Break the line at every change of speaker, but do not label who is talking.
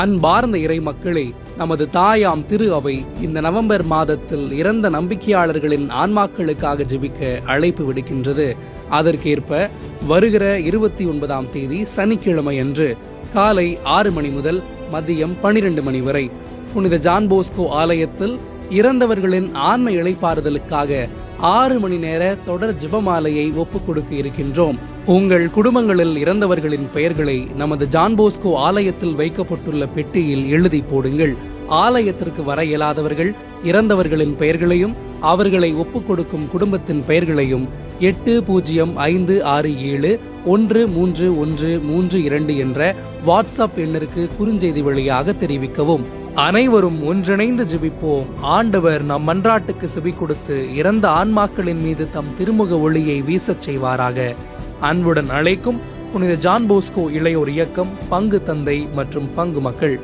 அன்பார்ந்த இறை மக்களே நமது தாயாம் திரு அவை இந்த நவம்பர் மாதத்தில் இறந்த நம்பிக்கையாளர்களின் ஆன்மாக்களுக்காக ஜெபிக்க அழைப்பு விடுக்கின்றது. அதற்கேற்ப வருகிற இருபத்தி ஒன்பதாம் தேதி சனிக்கிழமை அன்று காலை ஆறு மணி முதல் மதியம் பனிரெண்டு மணி வரை புனித ஜான் போஸ்கோ ஆலயத்தில் இறந்தவர்களின் ஆன்ம இளைப்பாறுதலுக்காக ஆறு மணி நேர தொடர் ஜெபமாலையை ஒப்புக் கொடுக்க இருக்கின்றோம். உங்கள் குடும்பங்களில் இறந்தவர்களின் பெயர்களை நமது ஜான் போஸ்கோ ஆலயத்தில் வைக்கப்பட்டுள்ள பெட்டியில் எழுதி போடுங்கள். ஆலயத்திற்கு வர இயலாதவர்கள் இறந்தவர்களின் பெயர்களையும் அவர்களை ஒப்புக் கொடுக்கும் குடும்பத்தின் பெயர்களையும் எட்டு பூஜ்ஜியம் ஐந்து ஆறு ஏழு ஒன்று மூன்று ஒன்று மூன்று இரண்டு என்ற வாட்ஸ்அப் எண்ணிற்கு குறுஞ்செய்தி வழியாக தெரிவிக்கவும். அனைவரும் ஒன்றிணைந்து ஜெபிப்போம். ஆண்டவர் நம் மன்றாட்டுக்கு செவி கொடுத்து இறந்த ஆன்மாக்களின் மீது தம் திருமுக ஒளியை வீசச் செய்வாராக. அன்புடன் அழைக்கும் புனித ஜான் போஸ்கோ இளையோர் இயக்கம் பங்கு தந்தை மற்றும் பங்கு மக்கள்.